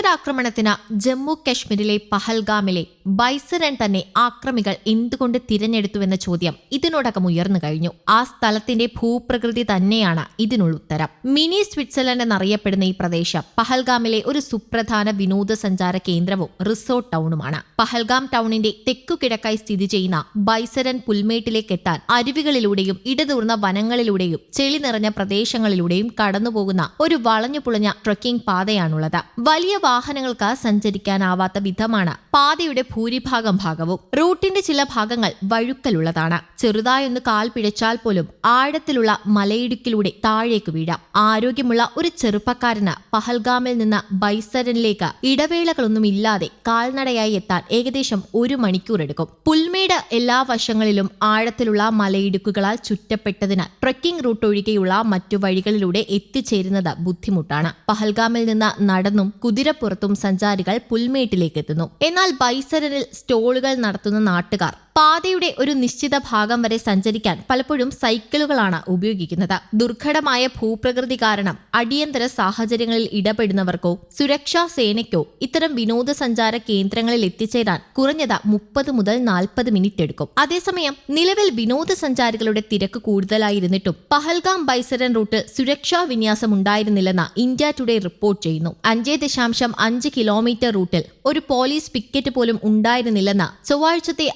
ഭീകരാക്രമണത്തിന് ജമ്മു കശ്മീരിലെ പഹൽഗാമിലെ ബൈസരൻ തന്നെ ആക്രമികൾ എന്തുകൊണ്ട് തിരഞ്ഞെടുത്തുവെന്ന ചോദ്യം ഇതിനോടകം ഉയർന്നു കഴിഞ്ഞു. ആ സ്ഥലത്തിന്റെ ഭൂപ്രകൃതി തന്നെയാണ് ഇതിനുള്ള ഉത്തരം. മിനി സ്വിറ്റ്സർലൻഡ് എന്നറിയപ്പെടുന്ന ഈ പ്രദേശം പഹൽഗാമിലെ ഒരു സുപ്രധാന വിനോദസഞ്ചാര കേന്ദ്രവും റിസോർട്ട് ടൗണുമാണ്. പഹൽഗാം ടൗണിന്റെ തെക്കു കിഴക്കായി സ്ഥിതി ചെയ്യുന്ന ബൈസരൻ പുൽമേട്ടിലേക്ക് എത്താൻ അരുവികളിലൂടെയും ഇടതൂർന്ന വനങ്ങളിലൂടെയും ചെളി നിറഞ്ഞ പ്രദേശങ്ങളിലൂടെയും കടന്നുപോകുന്ന ഒരു വളഞ്ഞു പുളഞ്ഞ ട്രക്കിംഗ് പാതയാണുള്ളത്. വലിയ വാഹനങ്ങൾക്ക് സഞ്ചരിക്കാനാവാത്ത വിധമാണ് പാതയുടെ ഭൂരിഭാഗം ഭാഗവും റൂട്ടിന്റെ ചില ഭാഗങ്ങൾ വഴുക്കലുള്ളതാണ്. ചെറുതായൊന്ന് കാൽ പിഴച്ചാൽ പോലും ആഴത്തിലുള്ള മലയിടുക്കിലൂടെ താഴേക്ക് വീഴാം. ആരോഗ്യമുള്ള ഒരു ചെറുപ്പക്കാരന് പഹൽഗാമിൽ നിന്ന് ബൈസരനിലേക്ക് ഇടവേളകളൊന്നുമില്ലാതെ കാൽനടയായി എത്താൻ ഏകദേശം ഒരു മണിക്കൂർ എടുക്കും പുൽമേട് എല്ലാ വശങ്ങളിലും ആഴത്തിലുള്ള മലയിടുക്കുകളാൽ ചുറ്റപ്പെട്ടതിനാൽ ട്രക്കിംഗ് റൂട്ട് ഒഴികെയുള്ള മറ്റു വഴികളിലൂടെ എത്തിച്ചേരുന്നത് ബുദ്ധിമുട്ടാണ്. പഹൽഗാമിൽ നിന്ന് നടന്നും കുതിരപ്പുറത്തും സഞ്ചാരികൾ പുൽമേട്ടിലേക്ക് എത്തുന്നു. എന്നാൽ ബൈസരനിൽ സ്റ്റോളുകൾ നടത്തുന്ന നാട്ടുകാർ. പാതയുടെ ഒരു നിശ്ചിത ഭാഗം വരെ സഞ്ചരിക്കാൻ പലപ്പോഴും സൈക്കിളുകളാണ് ഉപയോഗിക്കുന്നത്. ദുർഘടമായ ഭൂപ്രകൃതി കാരണം അടിയന്തര സാഹചര്യങ്ങളിൽ ഇടപെടുന്നവർക്കോ സുരക്ഷാ സേനയ്ക്കോ ഇത്തരം വിനോദസഞ്ചാര കേന്ദ്രങ്ങളിൽ എത്തിച്ചേരാൻ കുറഞ്ഞത് മുപ്പത് മുതൽ നാൽപ്പത് മിനിറ്റ് എടുക്കും. അതേസമയം നിലവിൽ വിനോദസഞ്ചാരികളുടെ തിരക്ക് കൂടുതലായിരുന്നിട്ടും പഹൽഗാം ബൈസരൻ റൂട്ട് സുരക്ഷാ വിന്യാസം ഉണ്ടായിരുന്നില്ലെന്ന് ഇന്ത്യ ടുഡേ റിപ്പോർട്ട് ചെയ്യുന്നു. അഞ്ച് ദശാംശം അഞ്ച് കിലോമീറ്റർ റൂട്ടിൽ ഒരു പോലീസ് പിക്കറ്റ് പോലും ഉണ്ടായിരുന്നില്ലെന്ന് ചൊവ്വാഴ്ചത്തെ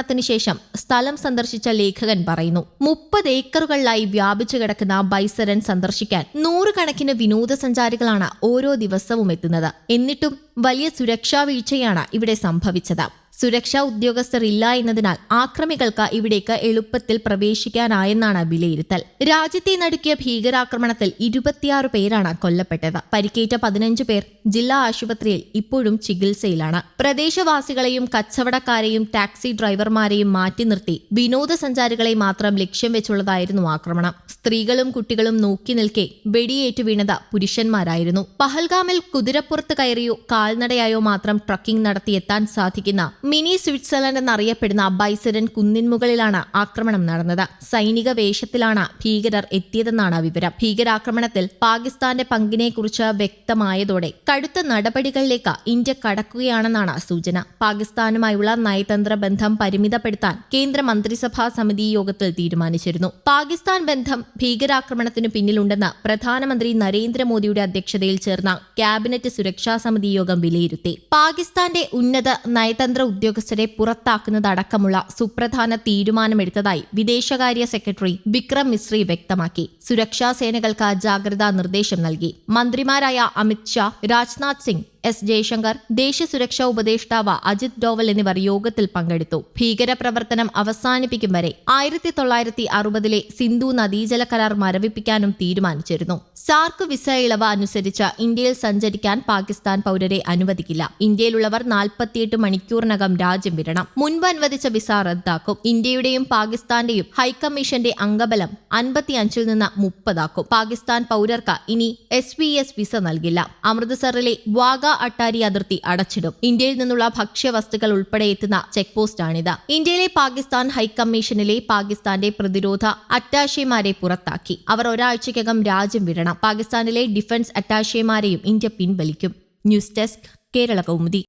ആക്രമണത്തിന് ശേഷം സ്ഥലം സന്ദർശിച്ച ലേഖകൻ പറയുന്നു മുപ്പത് ഏക്കറുകളിലായി വ്യാപിച്ചു കിടക്കുന്ന ബൈസരൻ സന്ദർശിക്കാൻ നൂറുകണക്കിന് വിനോദസഞ്ചാരികളാണ് ഓരോ ദിവസവും എത്തുന്നത്. എന്നിട്ടും വലിയ സുരക്ഷാ വീഴ്ചയാണ് ഇവിടെ സംഭവിച്ചത്. സുരക്ഷാ ഉദ്യോഗസ്ഥർ ഇല്ല എന്നതിനാൽ ആക്രമികൾക്ക് ഇവിടേക്ക് എളുപ്പത്തിൽ പ്രവേശിക്കാനായെന്നാണ് വിലയിരുത്തൽ. രാജ്യത്തെ നടുക്കിയ ഭീകരാക്രമണത്തിൽ ഇരുപത്തിയാറ് പേരാണ് കൊല്ലപ്പെട്ടത്. പരിക്കേറ്റ പതിനഞ്ച് പേർ ജില്ലാ ആശുപത്രിയിൽ ഇപ്പോഴും ചികിത്സയിലാണ്. പ്രദേശവാസികളെയും കച്ചവടക്കാരെയും ടാക്സി ഡ്രൈവർമാരെയും മാറ്റി നിർത്തി വിനോദസഞ്ചാരികളെ മാത്രം ലക്ഷ്യം വെച്ചുള്ളതായിരുന്നു ആക്രമണം. സ്ത്രീകളും കുട്ടികളും നോക്കി നിൽക്കെ വെടിയേറ്റു വീണത് പുരുഷന്മാരായിരുന്നു. പഹൽഗാമിൽ കുതിരപ്പുറത്ത് കയറിയോ കാൽനടയായോ മാത്രം ട്രക്കിംഗ് നടത്തിയെത്താൻ സാധിക്കുന്ന മിനി സ്വിറ്റ്സർലൻഡ് എന്നറിയപ്പെടുന്ന ബൈസരൻ കുന്നിൻമുകളിലാണ് ആക്രമണം നടന്നത്. സൈനിക വേഷത്തിലാണ് ഭീകരർ എത്തിയതെന്നാണ് വിവരം. ഭീകരാക്രമണത്തിൽ പാകിസ്ഥാന്റെ പങ്കിനെക്കുറിച്ച് വ്യക്തമായതോടെ കടുത്ത നടപടികളിലേക്ക് ഇന്ത്യ കടക്കുകയാണെന്നാണ് സൂചന. പാകിസ്ഥാനുമായുള്ള നയതന്ത്ര ബന്ധം പരിമിതപ്പെടുത്താൻ കേന്ദ്ര മന്ത്രിസഭാ സമിതി യോഗത്തിൽ തീരുമാനിച്ചിരുന്നു. പാകിസ്ഥാൻ ബന്ധം ഭീകരാക്രമണത്തിനു പിന്നിലുണ്ടെന്ന് പ്രധാനമന്ത്രി നരേന്ദ്രമോദിയുടെ അധ്യക്ഷതയിൽ ചേർന്ന ക്യാബിനറ്റ് സുരക്ഷാ സമിതി യോഗം വിലയിരുത്തി. പാകിസ്ഥാന്റെ ഉന്നത നയതന്ത്ര ഉദ്യോഗസ്ഥരെ പുറത്താക്കുന്നതടക്കമുള്ള സുപ്രധാന തീരുമാനമെടുത്തതായി വിദേശകാര്യ സെക്രട്ടറി വിക്രം മിശ്രി വ്യക്തമാക്കി. സുരക്ഷാ സേനകൾക്ക് ജാഗ്രതാ നിർദ്ദേശം നൽകി. മന്ത്രിമാരായ അമിത് ഷാ രാജ്നാഥ് സിംഗ് എസ് ജയശങ്കർ ദേശീയ സുരക്ഷാ ഉപദേഷ്ടാവ് അജിത് ഡോവൽ എന്നിവർ യോഗത്തിൽ പങ്കെടുത്തു. ഭീകരപ്രവർത്തനം അവസാനിപ്പിക്കും വരെ ആയിരത്തി തൊള്ളായിരത്തി അറുപതിലെ സിന്ധു നദീജല കരാർ മരവിപ്പിക്കാനും തീരുമാനിച്ചിരുന്നു. സാർക്ക് വിസ ഇളവ് അനുസരിച്ച് ഇന്ത്യയിൽ സഞ്ചരിക്കാൻ പാകിസ്ഥാൻ പൗരരെ അനുവദിക്കില്ല. ഇന്ത്യയിലുള്ളവർ നാൽപ്പത്തിയെട്ട് മണിക്കൂറിനകം രാജ്യം വിടണം. മുൻപ് അനുവദിച്ച വിസ റദ്ദാക്കും. ഇന്ത്യയുടെയും പാകിസ്ഥാന്റെയും ഹൈക്കമ്മീഷന്റെ അംഗബലം അൻപത്തിയഞ്ചിൽ നിന്ന് മുപ്പതാക്കും. പാകിസ്ഥാൻ പൗരർക്ക് ഇനി എസ് വി എസ് വിസ നൽകില്ല. അമൃത്സറിലെ വാഗ അട്ടാരി അതിർത്തി അടച്ചിടും. ഇന്ത്യയിൽ നിന്നുള്ള ഭക്ഷ്യവസ്തുക്കൾ ഉൾപ്പെടെ എത്തുന്ന ചെക്ക് പോസ്റ്റാണിത് ഇന്ത്യയിലെ പാകിസ്ഥാൻ ഹൈക്കമ്മീഷനിലെ പാകിസ്ഥാന്റെ പ്രതിരോധ അറ്റാഷെമാരെ പുറത്താക്കി. അവർ ഒരാഴ്ചയ്ക്കകം രാജ്യം വിടണം. പാകിസ്ഥാനിലെ ഡിഫൻസ് അറ്റാഷെമാരെയും India പിൻവലിക്കും. News desk Kerala Kaumudi.